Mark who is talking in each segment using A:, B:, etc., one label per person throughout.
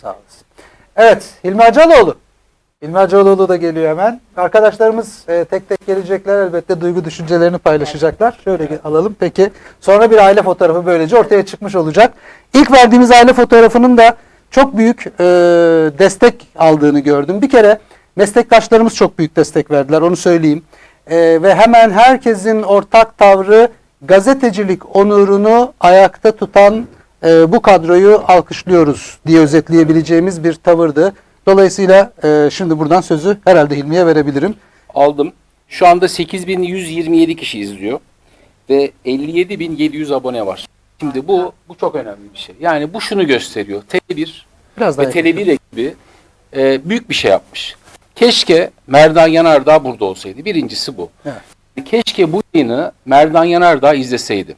A: Sağ olasın. Evet, Hilmi Hacaloğlu. Hilmi Hacaloğlu da geliyor hemen. Arkadaşlarımız e, tek tek gelecekler elbette duygu düşüncelerini paylaşacaklar. Şöyle ge- alalım peki. Sonra bir aile fotoğrafı böylece ortaya çıkmış olacak. İlk verdiğimiz aile fotoğrafının da çok büyük e, destek aldığını gördüm. Bir kere meslektaşlarımız çok büyük destek verdiler onu söyleyeyim. E, ve hemen herkesin ortak tavrı gazetecilik onurunu ayakta tutan e, bu kadroyu alkışlıyoruz diye özetleyebileceğimiz bir tavırdı. Dolayısıyla e, şimdi buradan sözü herhalde Hilmi'ye verebilirim.
B: aldım. Şu anda 8127 kişi izliyor ve 57700 abone var. Şimdi bu bu çok önemli bir şey. Yani bu şunu gösteriyor. Tele1
A: Biraz
B: ve Tele1 ekibi e, büyük bir şey yapmış. Keşke Merdan Yanardağ burada olsaydı. Birincisi bu.
A: Evet.
B: Keşke bu yayını Merdan Yanardağ izleseydi.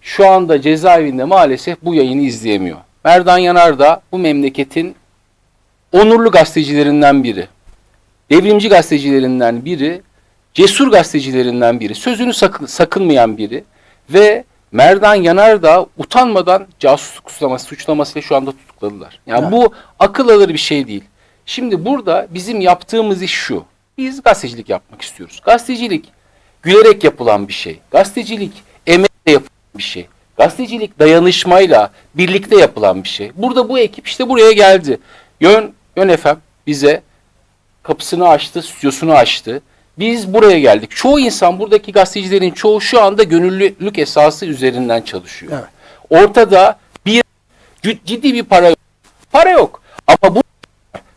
B: Şu anda cezaevinde maalesef bu yayını izleyemiyor. Merdan Yanardağ bu memleketin onurlu gazetecilerinden biri. Devrimci gazetecilerinden biri, cesur gazetecilerinden biri, sözünü sakın, sakınmayan biri ve Merdan Yanardağ utanmadan casusluk suçlaması, suçlamasıyla şu anda tutukladılar. Yani
A: Evet.
B: bu akıl alır bir şey değil. Şimdi burada bizim yaptığımız iş şu. Biz gazetecilik yapmak istiyoruz. Gazetecilik gülerek yapılan bir şey. Gazetecilik emekle yapılan bir şey. Gazetecilik dayanışmayla birlikte yapılan bir şey. Burada bu ekip işte buraya geldi. Yön, Yön FM bize kapısını açtı, stüdyosunu açtı. Biz buraya geldik. Çoğu insan, buradaki gazetecilerin çoğu şu anda gönüllülük esası üzerinden çalışıyor.
A: Evet.
B: Ortada bir cid- ciddi bir para yok. Para yok. Ama bu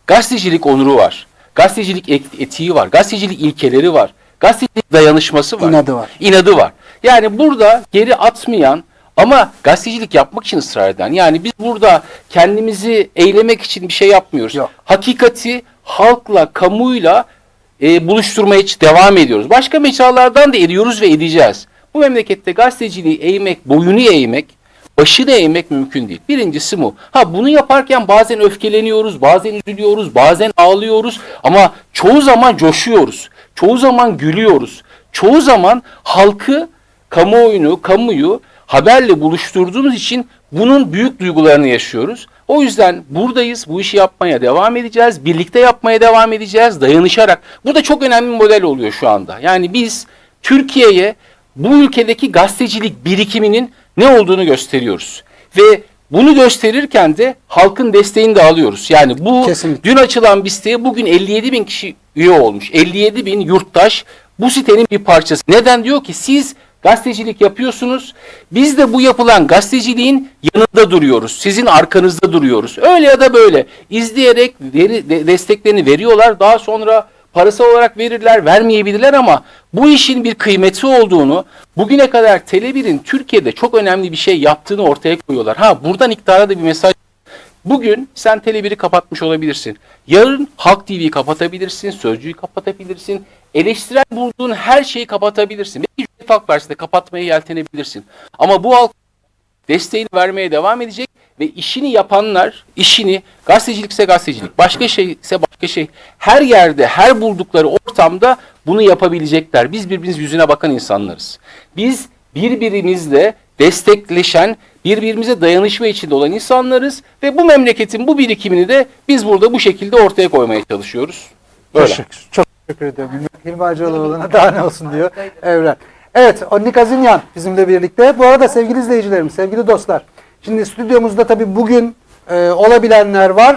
B: gazetecilik onuru var. Gazetecilik et- etiği var. Gazetecilik ilkeleri var. Gazetecilik dayanışması var.
A: İnadı var.
B: İnadı var. Yani burada geri atmayan ama gazetecilik yapmak için ısrar eden. Yani biz burada kendimizi eylemek için bir şey yapmıyoruz.
A: Yok.
B: Hakikati halkla, kamuyla e, buluşturmaya devam ediyoruz. Başka mecralardan da ediyoruz ve edeceğiz. Bu memlekette gazeteciliği eğmek, boyunu eğmek, başını eğmek mümkün değil. Birincisi bu. Ha bunu yaparken bazen öfkeleniyoruz, bazen üzülüyoruz, bazen ağlıyoruz ama çoğu zaman coşuyoruz. Çoğu zaman gülüyoruz. Çoğu zaman halkı, kamuoyunu, kamuyu haberle buluşturduğumuz için bunun büyük duygularını yaşıyoruz. O yüzden buradayız. Bu işi yapmaya devam edeceğiz. Birlikte yapmaya devam edeceğiz. Dayanışarak. Burada çok önemli bir model oluyor şu anda. Yani biz Türkiye'ye bu ülkedeki gazetecilik birikiminin ne olduğunu gösteriyoruz. Ve bunu gösterirken de halkın desteğini de alıyoruz. Yani bu
A: Kesinlikle.
B: dün açılan bir siteye bugün 57 bin kişi üye olmuş. 57 bin yurttaş bu sitenin bir parçası. Neden diyor ki siz gazetecilik yapıyorsunuz. Biz de bu yapılan gazeteciliğin yanında duruyoruz. Sizin arkanızda duruyoruz. Öyle ya da böyle izleyerek veri, de- desteklerini veriyorlar. Daha sonra parasal olarak verirler, vermeyebilirler ama bu işin bir kıymeti olduğunu, bugüne kadar Tele1'in Türkiye'de çok önemli bir şey yaptığını ortaya koyuyorlar. Ha buradan iktidara da bir mesaj Bugün sen Tele1'i kapatmış olabilirsin. Yarın Halk TV'yi kapatabilirsin, Sözcü'yü kapatabilirsin. Eleştirel bulduğun her şeyi kapatabilirsin. Belki Cumhuriyet Halk Partisi'nde kapatmaya yeltenebilirsin. Ama bu halk desteğini vermeye devam edecek ve işini yapanlar işini gazetecilikse gazetecilik, başka şeyse başka şey her yerde, her buldukları ortamda bunu yapabilecekler. Biz birbirimiz yüzüne bakan insanlarız. Biz birbirimizle destekleşen, birbirimize dayanışma içinde olan insanlarız ve bu memleketin bu birikimini de biz burada bu şekilde ortaya koymaya çalışıyoruz. Böyle.
A: Teşekkür, çok teşekkür ediyorum. Hilmi- Hacıoğlu'na daha ne olsun diyor Evren. Evet, Onnik Azimyan bizimle birlikte. Bu arada sevgili izleyicilerim, sevgili dostlar. Şimdi stüdyomuzda tabii bugün e, olabilenler var.